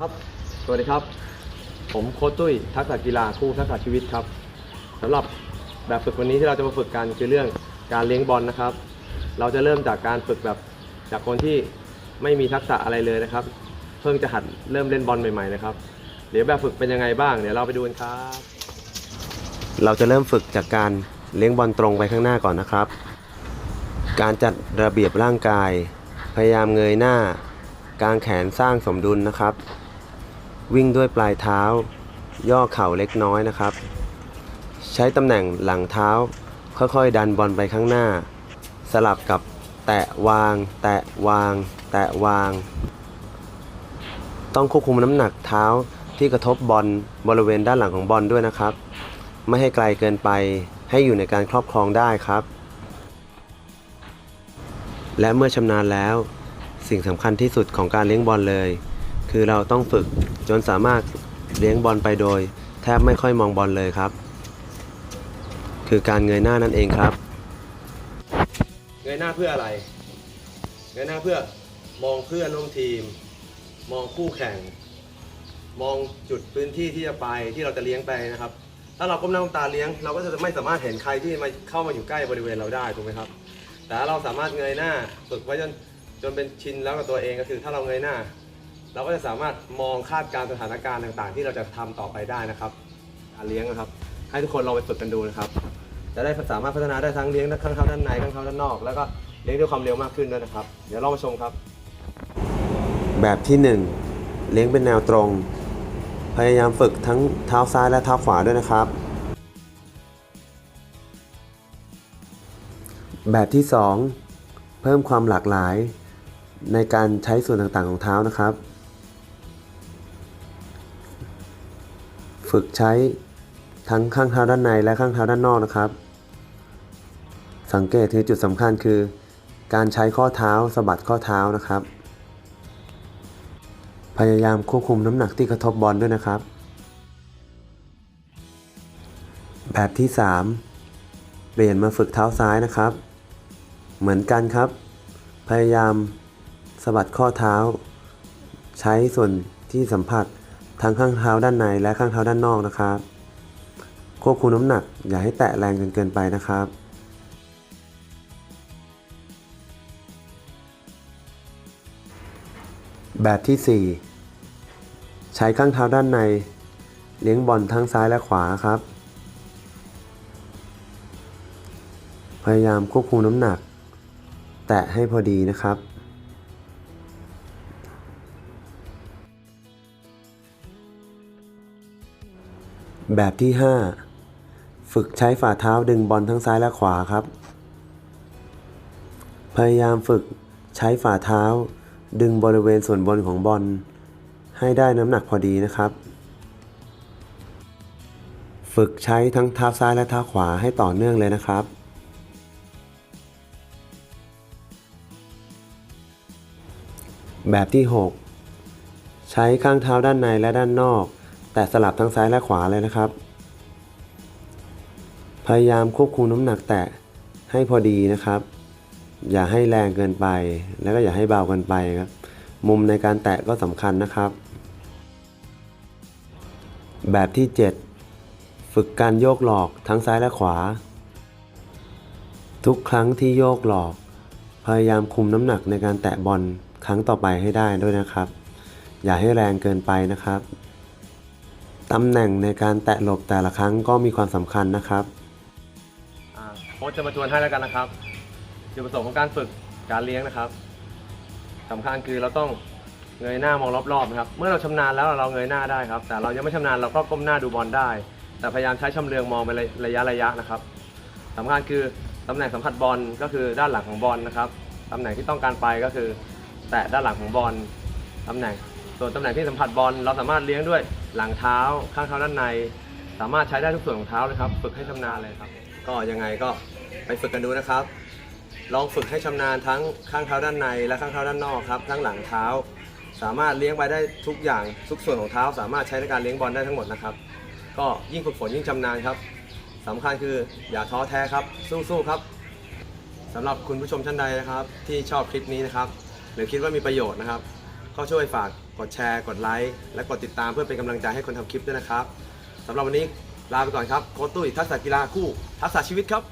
ครับ สวัสดีครับ ผมโค้ชตุ้ยทักษะกีฬาคู่ทักษะชีวิตครับสำหรับแบบฝึกวันนี้ที่เราจะมาฝึกกันคือเรื่องการเลี้ยงบอลนะครับ เราจะเริ่มจากการฝึกแบบจากคนที่ไม่มีทักษะอะไรเลยนะครับ เพิ่งจะหัดเริ่มเล่นบอลใหม่ๆนะครับ เดี๋ยวแบบฝึกเป็นยังไงบ้างเดี๋ยวเราไปดูกันครับ เราจะเริ่มฝึกจากการเลี้ยงบอลตรงไปข้างหน้าก่อนนะครับ การจัดระเบียบร่างกาย พยายามเงยหน้ากางแขนสร้างสมดุลนะครับ วิ่งด้วยปลายเท้า ย่อเข่าเล็กน้อยนะครับ ใช้ตำแหน่งหลังเท้า ค่อยๆ ดันบอลไปข้างหน้า สลับกับแตะวาง แตะวาง แตะวาง ต้องควบคุมน้ำหนักเท้าที่กระทบบอลบริเวณด้านหลังของบอลด้วยนะครับ ไม่ให้ไกลเกินไปให้อยู่ในการครอบครองได้ครับ และเมื่อชำนาญแล้ว สิ่งสำคัญที่สุดของการเลี้ยงบอลเลย คือเราต้องฝึกจนสามารถเลี้ยงบอลไปโดย แทบไม่ค่อยมองบอลเลยครับ คือการเงยหน้านั่นเองครับ เงยหน้าเพื่ออะไร เงยหน้าเพื่อมองเพื่อนร่วมทีม มองคู่แข่ง มองจุดพื้นที่ที่จะไปที่เราจะเลี้ยงไปนะครับ ถ้าเราก้มหน้าก้มตาเลี้ยง เราก็จะไม่สามารถเห็นใครที่มาเข้ามาอยู่ใกล้บริเวณเราได้ถูกไหมครับ แต่เราสามารถเงยหน้าฝึกไว้จนจนเป็นชินแล้วกับตัวเองก็คือ ถ้าเราเงยหน้า เราก็จะสามารถมองคาดการณ์สถานการณ์ต่างๆ ที่เราจะทำต่อไปได้นะครับการเลี้ยงนะครับ ให้ทุกคนลองไปฝึกกันดูนะครับ จะได้สามารถพัฒนาได้ทั้งเลี้ยงข้างเข้าด้านในข้างเข้าด้านนอก แล้วก็เลี้ยงด้วยความเร็วมากขึ้นด้วยนะครับ เดี๋ยวลองมาชมครับ แบบที่ 1 เลี้ยงเป็นแนวตรง พยายามฝึกทั้งเท้าซ้ายและเท้าขวาด้วยนะครับ แบบที่ 2 เพิ่มความหลากหลายในการใช้ส่วนต่างๆของเท้านะครับ ฝึกใช้ทั้งข้างเท้าด้านในและข้างเท้าด้านนอกนะครับ สังเกตที่จุดสำคัญคือ การใช้ข้อเท้าสะบัดข้อเท้านะครับ พยายามควบคุมน้ำหนักที่กระทบบอลด้วยนะครับ แบบที่ 3 เปลี่ยนมาฝึกเท้าซ้ายนะครับ เหมือนกันครับ พยายามสะบัดข้อเท้า ใช้ส่วนที่สัมผัส ทั้งข้างเท้าด้านในและข้างเท้าด้านนอกนะครับ ควบคุมน้ำหนักอย่าให้แตะแรงจนเกินไปนะครับแบบที่ 4 ใช้ข้างเท้าด้านใน เลี้ยงบอลทั้งซ้ายและขวาครับ พยายามควบคุมน้ำหนัก แตะให้พอดีนะครับ แบบที่ 5 ฝึกใช้ฝ่าเท้าดึงบอลทั้งซ้ายและขวาครับ พยายามฝึกใช้ฝ่าเท้า ดึงบริเวณส่วนบนของบอลให้ได้น้ำหนักพอดีนะครับ ฝึกใช้ทั้งเท้าซ้ายและเท้าขวาให้ต่อเนื่องเลยนะครับ แบบที่ 6 ใช้ข้างเท้าด้านในและด้านนอก แต่สลับทั้งซ้ายและขวาเลยนะครับ พยายามควบคุมน้ำหนักแตะให้พอดีนะครับ อย่าให้แรงเกินไป แล้วก็อย่าให้เบาเกินไปครับ มุมในการแตะก็สำคัญนะครับ แบบที่ 7 ฝึกการโยกหลอกทั้งซ้ายและขวา ทุกครั้งที่โยกหลอก พยายามคุมน้ำหนักในการแตะบอลครั้งต่อไปให้ได้ด้วยนะครับ อย่าให้แรงเกินไปนะครับ ตำแหน่งในการแตะหลบแต่ละครั้งก็มีความสำคัญนะครับโค้ชจะมาทวนให้แล้วกันนะครับจุดประสงค์ของการฝึกการเลี้ยงนะครับสำคัญคือเราต้องเงยหน้ามองรอบๆนะครับ เมื่อเราชำนาญแล้วเราเงยหน้าได้ครับ แต่เรายังไม่ชำนาญเราก็ก้มหน้าดูบอลได้ แต่พยายามใช้ชำเลืองมองไประยะระยะนะครับสำคัญคือตำแหน่งสัมผัสบอลก็คือด้านหลังของบอลนะครับตำแหน่งที่ต้องการไปก็คือ แตะด้านหลังของบอลตำแหน่งส่วนตำแหน่งที่สัมผัสบอลเราสามารถเลี้ยงด้วย หลังเท้าข้างเท้าด้านใน สามารถใช้ได้ทุกส่วนของเท้าเลยครับ ฝึกให้ชำนาญเลยครับ ก็ยังไงก็ไปฝึกกันดูนะครับ ลองฝึกให้ชำนาญทั้งข้างเท้าด้านใน และข้างเท้าด้านนอกครับ ทั้งหลังเท้า สามารถเลี้ยงไปได้ทุกอย่างทุกส่วนของเท้า สามารถใช้ในการเลี้ยงบอลได้ทั้งหมดนะครับ ก็ยิ่งฝึกฝนยิ่งชำนาญครับสำคัญคืออย่าท้อแท้ครับ สู้ๆครับสำหรับคุณผู้ชมท่านใดนะครับ ที่ชอบคลิปนี้นะครับ หรือคิดว่ามีประโยชน์นะครับ ก็ช่วยฝากกดแชร์ กดไลค์ และกดติดตามเพื่อเป็นกำลังใจให้คนทำคลิปด้วยนะครับสำหรับวันนี้ลาไปก่อนครับ โค้ชตุ้ยทักษะกีฬาคู่ทักษะชีวิตครับ